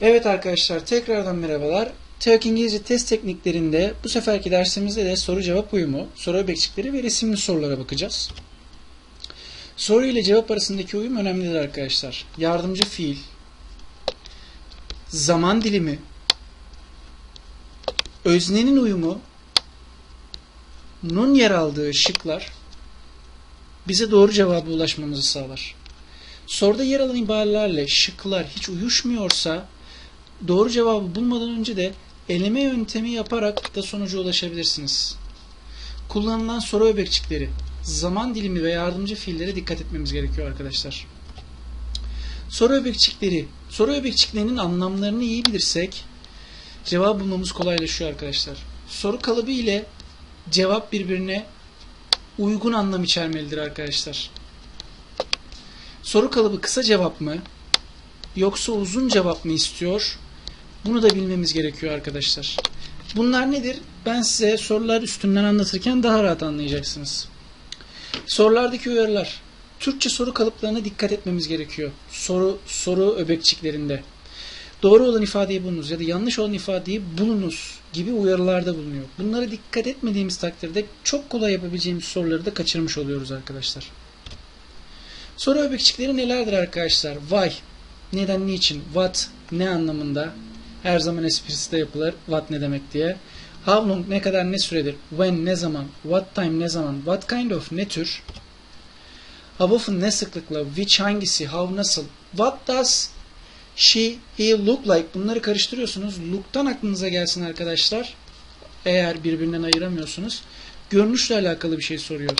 Evet arkadaşlar tekrardan merhabalar. TEOK İngilizce test tekniklerinde bu seferki dersimizde de soru cevap uyumu, soru öbekçikleri ve resimli sorulara bakacağız. Soru ile cevap arasındaki uyum önemlidir arkadaşlar. Yardımcı fiil, zaman dilimi, öznenin uyumu, nun yer aldığı şıklar bize doğru cevaba ulaşmamızı sağlar. Soruda yer alan ibarelerle şıklar hiç uyuşmuyorsa doğru cevabı bulmadan önce de eleme yöntemi yaparak da sonuca ulaşabilirsiniz. Kullanılan soru öbekçikleri, zaman dilimi ve yardımcı fiillere dikkat etmemiz gerekiyor arkadaşlar. Soru öbekçikleri, soru öbekçiklerinin anlamlarını iyi bilirsek cevap bulmamız kolaylaşıyor arkadaşlar. Soru kalıbı ile cevap birbirine uygun anlam içermelidir arkadaşlar. Soru kalıbı kısa cevap mı yoksa uzun cevap mı istiyor? Bunu da bilmemiz gerekiyor arkadaşlar. Bunlar nedir? Ben size sorular üstünden anlatırken daha rahat anlayacaksınız. Sorulardaki uyarılar. Türkçe soru kalıplarına dikkat etmemiz gerekiyor. Soru soru öbekçiklerinde. Doğru olan ifadeyi bulunuz ya da yanlış olan ifadeyi bulunuz gibi uyarılarda bulunuyor. Bunlara dikkat etmediğimiz takdirde çok kolay yapabileceğimiz soruları da kaçırmış oluyoruz arkadaşlar. Soru öbekçikleri nelerdir arkadaşlar? Why, neden, niçin, what, ne anlamında, her zaman esprisi de yapılır. What ne demek diye. How long ne kadar ne süredir. When ne zaman. What time ne zaman. What kind of ne tür. How often ne sıklıkla. Which hangisi. How nasıl. What does she he look like. Bunları karıştırıyorsunuz. Look'tan aklınıza gelsin arkadaşlar. Eğer birbirinden ayıramıyorsunuz. Görünüşle alakalı bir şey soruyor.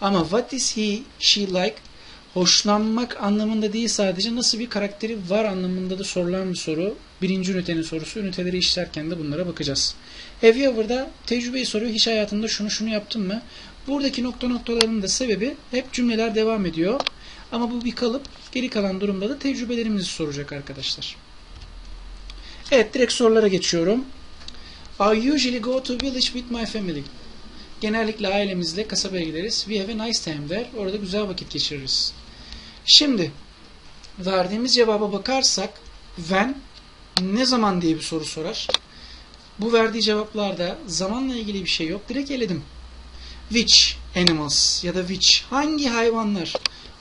Ama what is he she like hoşlanmak anlamında değil sadece nasıl bir karakteri var anlamında da sorulan bir soru. Birinci ünitenin sorusu. Üniteleri işlerken de bunlara bakacağız. Have you ever'da tecrübeyi soruyor. Hiç hayatında şunu şunu yaptın mı? Buradaki nokta noktalarının da sebebi hep cümleler devam ediyor. Ama bu bir kalıp. Geri kalan durumda da tecrübelerimizi soracak arkadaşlar. Evet direkt sorulara geçiyorum. I usually go to village with my family. Genellikle ailemizle kasabaya gideriz. We have a nice time there. Orada güzel vakit geçiririz. Şimdi verdiğimiz cevaba bakarsak when ne zaman diye bir soru sorar. Bu verdiği cevaplarda zamanla ilgili bir şey yok. Direkt eledim. Which animals ya da which hangi hayvanlar?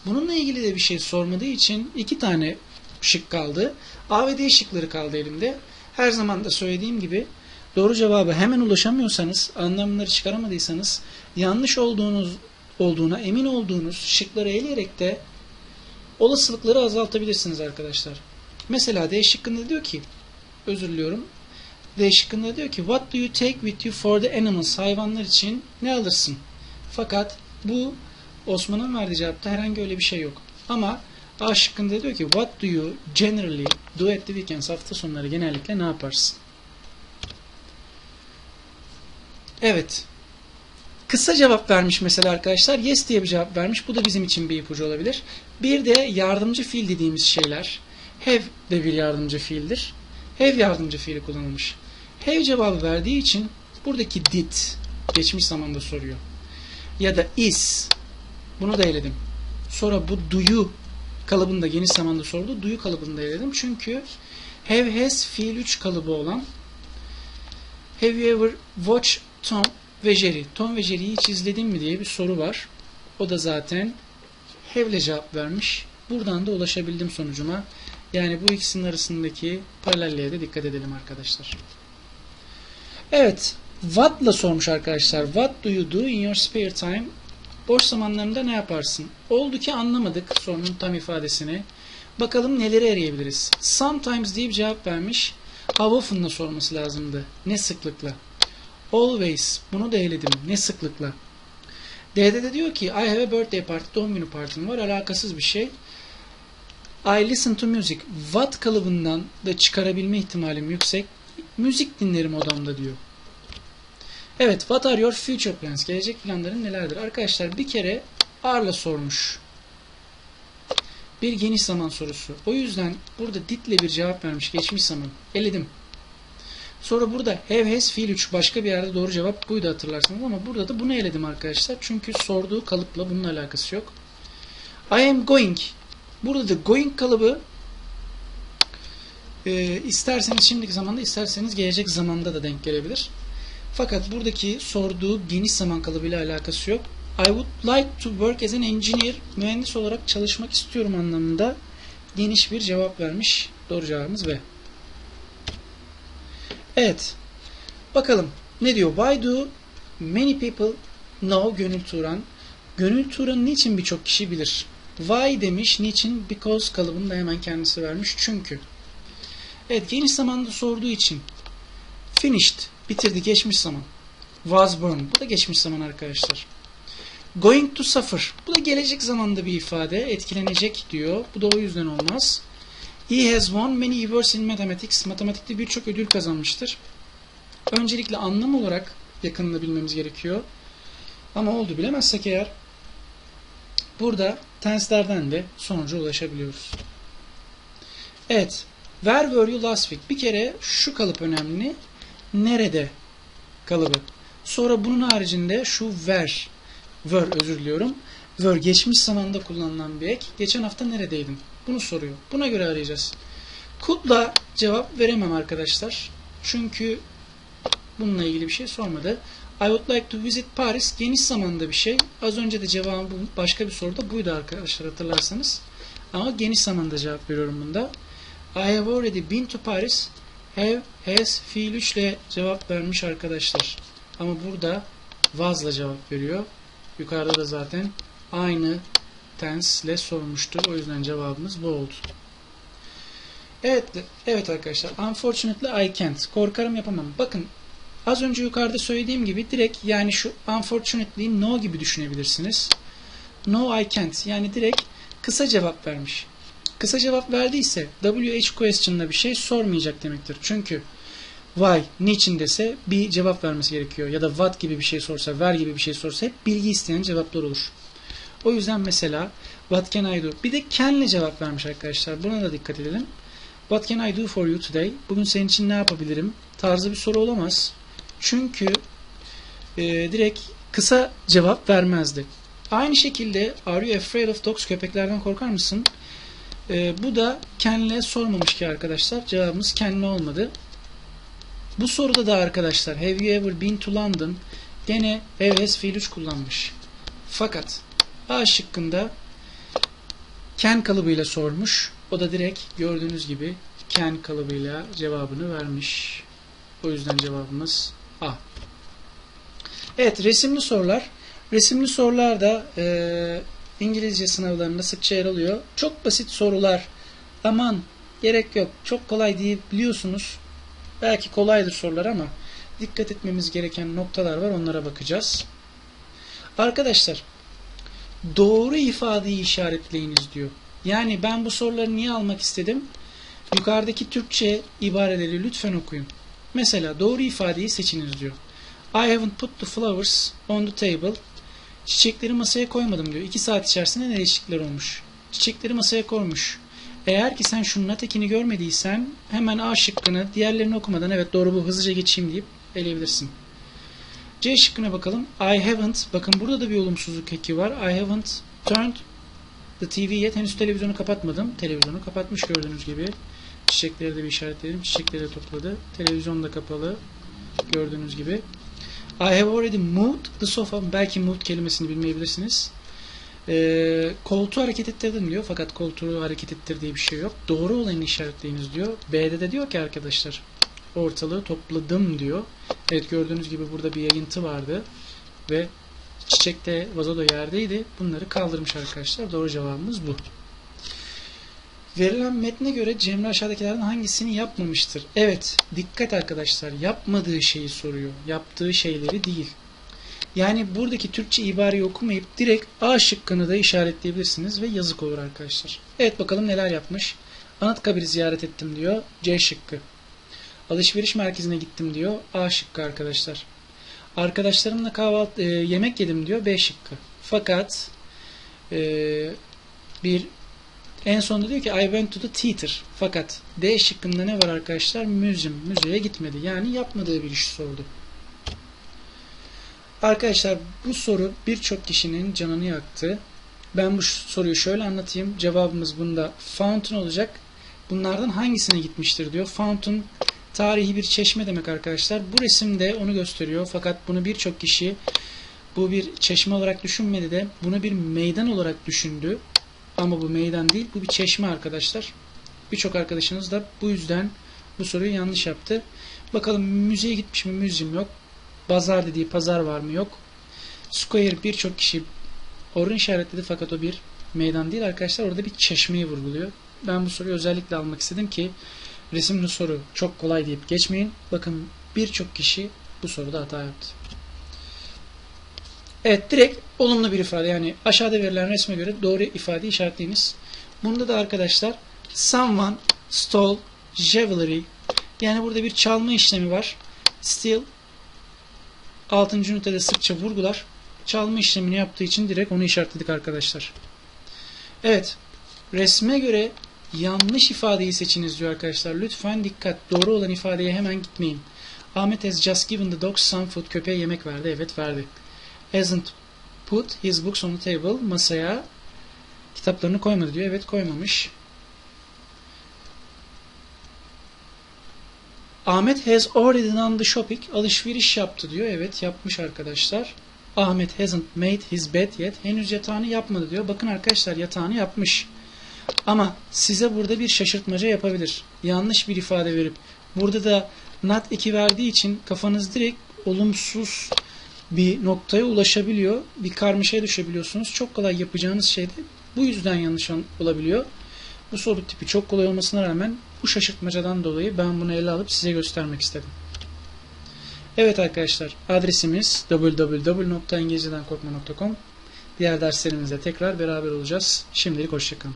Bununla ilgili de bir şey sormadığı için iki tane şık kaldı. A ve D şıkları kaldı elimde. Her zaman da söylediğim gibi doğru cevabı hemen ulaşamıyorsanız, anlamları çıkaramadıysanız yanlış olduğunuz olduğuna emin olduğunuz şıkları eleyerek de olasılıkları azaltabilirsiniz arkadaşlar. Mesela D şıkkında diyor ki özür diliyorum. D şıkkında diyor ki what do you take with you for the animals? Hayvanlar için ne alırsın? Fakat bu Osman'ın verdiği cevapta herhangi öyle bir şey yok. Ama A şıkkında diyor ki what do you generally do at the weekends? Hafta sonları genellikle ne yaparsın? Evet. Kısa cevap vermiş mesela arkadaşlar. Yes diye bir cevap vermiş. Bu da bizim için bir ipucu olabilir. Bir de yardımcı fiil dediğimiz şeyler. Have de bir yardımcı fiildir. Have yardımcı fiili kullanılmış. Have cevabı verdiği için buradaki did geçmiş zamanda soruyor. Ya da is bunu da eledim. Sonra bu do'yu kalıbında geniş zamanda sordu. Do'yu kalıbında eledim. Çünkü have has fiil 3 kalıbı olan Have you ever watched Tom ve Jerry? Tom ve Jerry'yi hiç izledin mi diye bir soru var. O da zaten have'le cevap vermiş. Buradan da ulaşabildim sonucuma. Yani bu ikisinin arasındaki paralelliğe de dikkat edelim arkadaşlar. Evet. What'la sormuş arkadaşlar. What do you do in your spare time? Boş zamanlarında ne yaparsın? Oldu ki anlamadık sorunun tam ifadesini. Bakalım neleri arayabiliriz. Sometimes diye bir cevap vermiş. How often'la sorması lazımdı. Ne sıklıkla? Always. Bunu da eledim. Ne sıklıkla? D'de de diyor ki I have a birthday party. Doğum günü partim var. Alakasız bir şey. I listen to music. What kalıbından da çıkarabilme ihtimalim yüksek. Müzik dinlerim odamda diyor. Evet. What are your future plans? Gelecek planların nelerdir? Arkadaşlar bir kere R'la sormuş. Bir geniş zaman sorusu. O yüzden burada ditle bir cevap vermiş. Geçmiş zaman. Eledim. Sonra burada have has fiil 3 başka bir yerde doğru cevap buydu hatırlarsınız ama burada da bunu eledim arkadaşlar. Çünkü sorduğu kalıpla bunun alakası yok. I am going. Burada da going kalıbı E, isterseniz şimdiki zamanda isterseniz gelecek zamanda da denk gelebilir. Fakat buradaki sorduğu geniş zaman kalıbıyla alakası yok. I would like to work as an engineer. Mühendis olarak çalışmak istiyorum anlamında geniş bir cevap vermiş. Doğru cevabımız B. Evet. Bakalım ne diyor? Why do many people know Gönül Turan? Gönül Turan'ı niçin birçok kişi bilir? Why demiş, niçin? Because kalıbını da hemen kendisi vermiş. Çünkü. Evet, geniş zamanda sorduğu için. Finished, bitirdi, geçmiş zaman. Was born, bu da geçmiş zaman arkadaşlar. Going to suffer, bu da gelecek zamanda bir ifade. Etkilenecek diyor. Bu da o yüzden olmaz. He has won many awards in mathematics. Matematikte birçok ödül kazanmıştır. Öncelikle anlam olarak yakınını bilmemiz gerekiyor. Ama oldu bilemezsek eğer burada tenselerden de sonuca ulaşabiliyoruz. Evet. Where were you last week? Bir kere şu kalıp önemli. Nerede kalıbı. Sonra bunun haricinde şu where. Were özür diliyorum. Were geçmiş zamanda kullanılan bir ek. Geçen hafta neredeydim? Bunu soruyor. Buna göre arayacağız. Could'la cevap veremem arkadaşlar. Çünkü bununla ilgili bir şey sormadı. I would like to visit Paris geniş zamanda bir şey. Az önce de cevabım başka bir soruda buydu arkadaşlar hatırlarsanız. Ama geniş zamanda cevap veriyorum bunda. I have already been to Paris. Have, has, fiil 3 ile cevap vermiş arkadaşlar. Ama burada was'la cevap veriyor. Yukarıda da zaten aynı tense ile sormuştu. O yüzden cevabımız bu oldu. Evet, evet arkadaşlar. Unfortunately I can't. Korkarım yapamam. Bakın Az önce yukarıda söylediğim gibi direkt yani şu unfortunately no gibi düşünebilirsiniz. No I can't. Yani direkt kısa cevap vermiş. Kısa cevap verdiyse WH question'da bir şey sormayacak demektir. Çünkü why, niçin dese bir cevap vermesi gerekiyor. Ya da what gibi bir şey sorsa, where gibi bir şey sorsa hep bilgi isteyen cevaplar olur. O yüzden mesela what can I do? Bir de can'le cevap vermiş arkadaşlar. Buna da dikkat edelim. What can I do for you today? Bugün senin için ne yapabilirim? Tarzı bir soru olamaz. Çünkü e, direkt kısa cevap vermezdi. Aynı şekilde Are you afraid of dogs? Köpeklerden korkar mısın? E, bu da kendine sormamış ki arkadaşlar. Cevabımız kendine olmadı. Bu soruda da arkadaşlar Have you ever been to London? Gene have has fiil 3 kullanmış. Fakat A şıkkında can kalıbıyla sormuş. O da direkt gördüğünüz gibi can kalıbıyla cevabını vermiş. O yüzden cevabımız A. Evet resimli sorular. Resimli sorular da e, İngilizce sınavlarında sıkça yer alıyor. Çok basit sorular. Aman gerek yok. Çok kolay diyebiliyorsunuz. Belki kolaydır sorular ama dikkat etmemiz gereken noktalar var. Onlara bakacağız. Arkadaşlar doğru ifadeyi işaretleyiniz diyor. Yani ben bu soruları niye almak istedim? Yukarıdaki Türkçe ibareleri lütfen okuyun. Mesela doğru ifadeyi seçiniz diyor. I haven't put the flowers on the table. Çiçekleri masaya koymadım diyor. 2 saat içerisinde ne değişiklikler olmuş? Çiçekleri masaya koymuş. Eğer ki sen şunun tekini görmediysen hemen A şıkkını diğerlerini okumadan evet doğru bu hızlıca geçeyim deyip eleyebilirsin. C şıkkına bakalım. I haven't bakın burada da bir olumsuzluk eki var. I haven't turned the TV yet. Henüz televizyonu kapatmadım. Televizyonu kapatmış gördüğünüz gibi. Çiçekleri de bir işaretledim. Çiçekleri de topladı. Televizyon da kapalı. Gördüğünüz gibi. I have already moved the sofa. Belki moved kelimesini bilmeyebilirsiniz. Ee, koltuğu hareket ettirdim diyor. Fakat koltuğu hareket ettir diye bir şey yok. Doğru olanı işaretleyiniz diyor. B'de de diyor ki arkadaşlar ortalığı topladım diyor. Evet gördüğünüz gibi burada bir yayıntı vardı. Ve çiçek de vazo yerdeydi. Bunları kaldırmış arkadaşlar. Doğru cevabımız bu. Verilen metne göre Cemre aşağıdakilerden hangisini yapmamıştır? Evet, dikkat arkadaşlar. Yapmadığı şeyi soruyor. Yaptığı şeyleri değil. Yani buradaki Türkçe ibareyi okumayıp direkt A şıkkını da işaretleyebilirsiniz ve yazık olur arkadaşlar. Evet bakalım neler yapmış. Anıtkabir'i ziyaret ettim diyor. C şıkkı. Alışveriş merkezine gittim diyor. A şıkkı arkadaşlar. Arkadaşlarımla kahvaltı e, yemek yedim diyor. B şıkkı. Fakat e, bir en sonunda diyor ki I went to the theater. Fakat D şıkkında ne var arkadaşlar? Müzim. Müzeye gitmedi. Yani yapmadığı bir iş sordu. Arkadaşlar bu soru birçok kişinin canını yaktı. Ben bu soruyu şöyle anlatayım. Cevabımız bunda fountain olacak. bunlardan hangisine gitmiştir diyor. Fountain tarihi bir çeşme demek arkadaşlar. Bu resimde onu gösteriyor. Fakat bunu birçok kişi bu bir çeşme olarak düşünmedi de bunu bir meydan olarak düşündü. Ama bu meydan değil, bu bir çeşme arkadaşlar. Birçok arkadaşınız da bu yüzden bu soruyu yanlış yaptı. Bakalım müzeye gitmiş mi? Müzyum yok. Bazar dediği pazar var mı? Yok. Square birçok kişi orun işaretledi fakat o bir meydan değil arkadaşlar. Orada bir çeşmeyi vurguluyor. Ben bu soruyu özellikle almak istedim ki resimli soru çok kolay deyip geçmeyin. Bakın birçok kişi bu soruda hata yaptı. Evet direkt olumlu bir ifade yani aşağıda verilen resme göre doğru ifadeyi işaretleyiniz. Bunda da arkadaşlar someone stole jewelry yani burada bir çalma işlemi var. Steal 6. ünitede sıkça vurgular. Çalma işlemini yaptığı için direkt onu işaretledik arkadaşlar. Evet. Resme göre yanlış ifadeyi seçiniz diyor arkadaşlar. Lütfen dikkat. Doğru olan ifadeye hemen gitmeyin. Ahmet has just given the dog some food. Köpeğe yemek verdi. Evet verdi. Hasn't put his books on the table. Masaya kitaplarını koymadı diyor. Evet koymamış. Ahmet has already done the shopping. Alışveriş yaptı diyor. Evet yapmış arkadaşlar. Ahmet hasn't made his bed yet. Henüz yatağını yapmadı diyor. Bakın arkadaşlar yatağını yapmış. Ama size burada bir şaşırtmaca yapabilir. Yanlış bir ifade verip burada da not 2 verdiği için kafanız direkt olumsuz bir noktaya ulaşabiliyor. Bir karmaşaya düşebiliyorsunuz. Çok kolay yapacağınız şey de bu yüzden yanlış olabiliyor. Bu soru tipi çok kolay olmasına rağmen bu şaşırtmacadan dolayı ben bunu ele alıp size göstermek istedim. Evet arkadaşlar adresimiz www.ingilizcedenkorkma.com Diğer derslerimizde tekrar beraber olacağız. Şimdilik hoşçakalın.